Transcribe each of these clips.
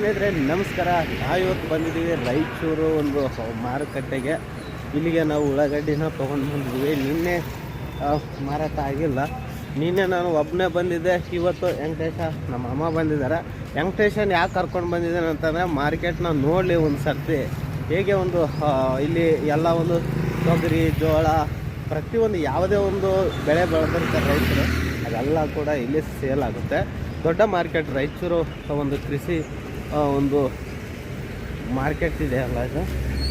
ಸ್ನೇಹಿತರೆ, ನಮಸ್ಕಾರ. ಇವತ್ತು ಬಂದಿದ್ದೀವಿ ರಾಯಚೂರು ಒಂದು ಮಾರುಕಟ್ಟೆಗೆ. ಇಲ್ಲಿಗೆ ನಾವು ಉಳ್ಳಾಗಡ್ಡಿನ ತೊಗೊಂಡು ಬಂದಿದ್ದೀವಿ. ನಿನ್ನೆ ಮಾರಾಟ ಆಗಿಲ್ಲ. ನಿನ್ನೆ ನಾನು ಒಬ್ಬನೇ ಬಂದಿದ್ದೆ. ಇವತ್ತು ವೆಂಕಟೇಶ ನಮ್ಮ ಅಮ್ಮ ಬಂದಿದ್ದಾರೆ. ವೆಂಕಟೇಶನ್ ಯಾಕೆ ಕರ್ಕೊಂಡು ಬಂದಿದ್ದೇನೆ ಅಂತಂದರೆ, ಮಾರ್ಕೆಟ್ನ ನೋಡಲಿ ಒಂದು ಸರ್ತಿ ಹೇಗೆ ಒಂದು ಇಲ್ಲಿ ಎಲ್ಲ ಒಂದು ತೊಗರಿ, ಜೋಳ, ಪ್ರತಿಯೊಂದು ಯಾವುದೇ ಒಂದು ಬೆಳೆ ಬೆಳೆದಿರ್ತಾರೆ ರೈತರು, ಅದೆಲ್ಲ ಕೂಡ ಇಲ್ಲಿ ಸೇಲ್ ಆಗುತ್ತೆ. ದೊಡ್ಡ ಮಾರ್ಕೆಟ್ ರಾಯಚೂರು ಒಂದು ಕೃಷಿ ಒಂದು ಮಾರ್ಕೆಟ್ ಇದೆ ಅಲ್ಲ ಇದು.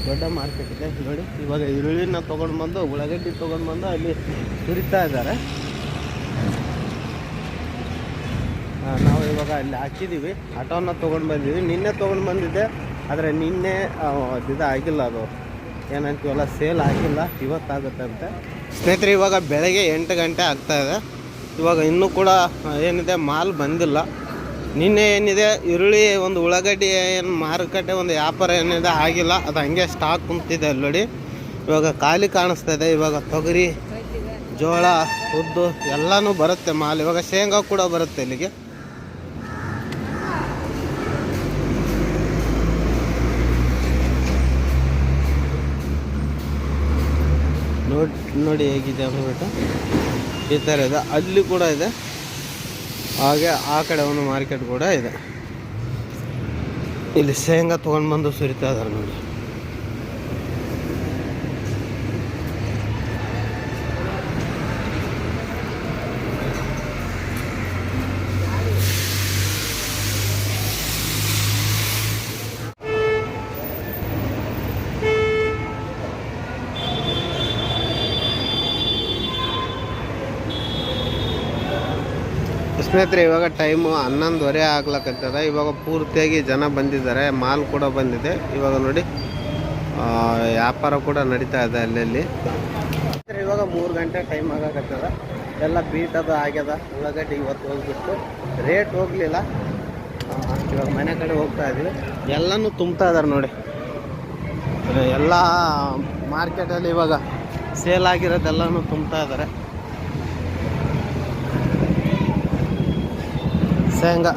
ದೊಡ್ಡ ಮಾರ್ಕೆಟ್ ಇದೆ. ನೋಡಿ, ಇವಾಗ ಈರುಳ್ಳಿನ ತೊಗೊಂಡು ಬಂದು, ಉಳ್ಳಾಗಡ್ಡಿ ತೊಗೊಂಡು ಬಂದು ಅಲ್ಲಿ ಸುರಿತಾ ಇದ್ದಾರೆ. ನಾವು ಇವಾಗ ಅಲ್ಲಿ ಹಾಕಿದ್ದೀವಿ ಆಟೋನ ತೊಗೊಂಡು ಬಂದಿದ್ದೀವಿ ನಿನ್ನೆ ತೊಗೊಂಡು ಬಂದಿದ್ದೆ, ಆದರೆ ನಿನ್ನೆ ಇದು ಆಗಿಲ್ಲ ಅದು. ಏನಂತೀವಲ್ಲ ಸೇಲ್ ಆಗಿಲ್ಲ. ಇವತ್ತಾಗುತ್ತೆ ಅಂತೆ. ಸ್ನೇಹಿತರೆ, ಇವಾಗ ಬೆಳಗ್ಗೆ ಎಂಟು ಗಂಟೆ ಆಗ್ತಾಯಿದೆ ಇವಾಗ ಇನ್ನೂ ಕೂಡ ಏನಿದೆ, ಮಾಲ್ ಬಂದಿಲ್ಲ. ನಿನ್ನೆ ಏನಿದೆ? ಈರುಳ್ಳಿ, ಒಂದು ಉಳ್ಳಾಗಡ್ಡಿ ಏನು ಮಾರುಕಟ್ಟೆ, ಒಂದು ವ್ಯಾಪಾರ ಏನಿದೆ? ಆಗಿಲ್ಲ. ಅದು ಹಂಗೆ ಸ್ಟಾಕ್ ಕುಂತಿದೆ ಅಲ್ಲಿ ನೋಡಿ ಇವಾಗ ಖಾಲಿ ಕಾಣಿಸ್ತಾ ಇದೆ. ಇವಾಗ ತೊಗರಿ, ಜೋಳ, ಉದ್ದು ಎಲ್ಲನೂ ಬರುತ್ತೆ ಮಾಲ್. ಇವಾಗ ಶೇಂಗಾ ಕೂಡ ಬರುತ್ತೆ ಇಲ್ಲಿಗೆ. ನೋಡಿ ನೋಡಿ ಹೇಗಿದೆ ಅಂದ್ಬಿಟ್ಟು. ಈ ಥರ ಇದೆ. ಅಲ್ಲಿ ಕೂಡ ಇದೆ. ಹಾಗೆ ಆ ಕಡೆ ಒಂದು ಮಾರ್ಕೆಟ್ ಕೂಡ ಇದೆ. ಇಲ್ಲಿ ಶೇಂಗಾ ತೊಗೊಂಡು ಬಂದು ಸುರಿತಾ ಇದ್ದಾರೆ ನೋಡಿ. ಸ್ನೇಹಿತರೆ, ಇವಾಗ ಟೈಮು ಹನ್ನೊಂದುವರೆ ಆಗ್ಲಕ್ಕಂತದ ಇವಾಗ ಪೂರ್ತಿಯಾಗಿ ಜನ ಬಂದಿದ್ದಾರೆ. ಮಾಲ್ ಕೂಡ ಬಂದಿದೆ. ಇವಾಗ ನೋಡಿ ವ್ಯಾಪಾರ ಕೂಡ ನಡೀತಾ ಇದೆ ಅಲ್ಲಲ್ಲಿ. ಇವಾಗ ಮೂರು ಗಂಟೆ ಟೈಮ್ ಆಗಕತ್ತದ. ಎಲ್ಲ ಬೀಟ್ ಅದು ಆಗ್ಯದ. ಉಳ್ಳಾಗಡ್ಡಿ ಇವತ್ತು ಹೋಗ್ಬಿಟ್ಟು ರೇಟ್ ಹೋಗಲಿಲ್ಲ. ಇವಾಗ ಮನೆ ಕಡೆ ಹೋಗ್ತಾ ಇದ್ವಿ. ಎಲ್ಲನೂ ತುಂಬ್ತಾ ಇದಾರೆ ನೋಡಿ. ಎಲ್ಲ ಮಾರ್ಕೆಟಲ್ಲಿ ಇವಾಗ ಸೇಲ್ ಆಗಿರೋದೆಲ್ಲನೂ ತುಂಬ್ತಾ ಇದ್ದಾರೆ ಶೇಂಗಾ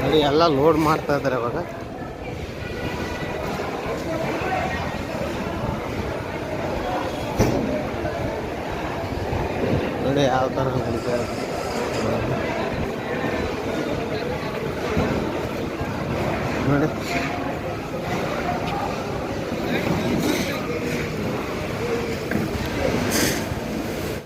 ನೋಡಿ ಎಲ್ಲ ಲೋಡ್ ಮಾಡ್ತಾ ಇದ್ದಾರೆ ಇವಾಗ. ನೋಡಿ ಯಾವ ಥರ ನಡೀತಾ ಇದೆ. ನೋಡಿ